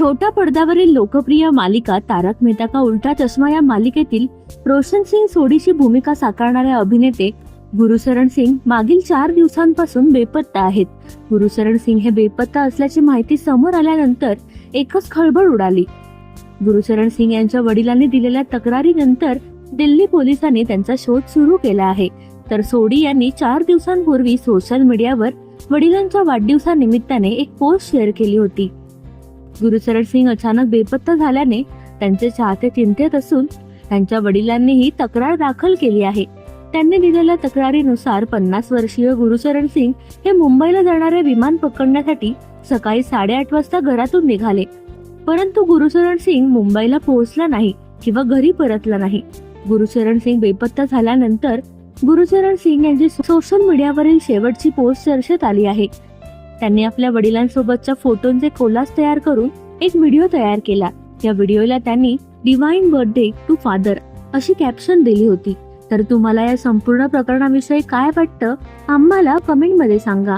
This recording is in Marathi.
छोट्या पडद्यावरील लोकप्रिय मालिका तारक मेहता का उलटा चष्मा या मालिकेतील रोशन सिंग सोडीची भूमिका साकारणारे अभिनेते गुरुशरण सिंग मागील चार दिवसांपासून बेपत्ता आहेत. गुरुशरण सिंग हे बेपत्ता असल्याची माहिती समोर आल्यानंतर एकच खळबळ उडाली. गुरुशरण सिंग यांच्या वडिलांनी दिलेल्या तक्रारीनंतर दिल्ली पोलिसांनी त्यांचा शोध सुरू केला आहे. तर सोडी यांनी चार दिवसांपूर्वी सोशल मीडियावर वडिलांच्या वाढदिवसानिमित्ताने एक पोस्ट शेअर केली होती. गुरुचरण सिंग अचानक बेपत्ता झाल्याने त्यांचे चाहते चिंतेत असून त्यांच्या वडिलांनीही तक्रार दाखल केली आहे. त्यांनी दिलेल्या तक्रारीनुसार पन्नास वर्षीय गुरुचरण सिंग हे मुंबईला जाणारे विमान पकडण्यासाठी सकाळी साडेआठ वाजता घरातून निघाले. परंतु गुरुचरण सिंग मुंबईला पोहोचला नाही किंवा घरी परतला नाही. गुरुचरण सिंग बेपत्ता झाल्यानंतर गुरुचरण सिंग यांची सोशल मीडियावरील शेवटची पोस्ट चर्चेत आली आहे. त्यांनी आपल्या वडिलांसोबतच्या फोटोंचे कोलाज तयार करून एक व्हिडिओ तयार केला. या व्हिडिओला त्यांनी डिवाइन बर्थडे टू फादर अशी कॅप्शन दिली होती. तर तुम्हाला या संपूर्ण प्रकरणाविषयी काय वाटतं आम्हाला कमेंटमध्ये सांगा.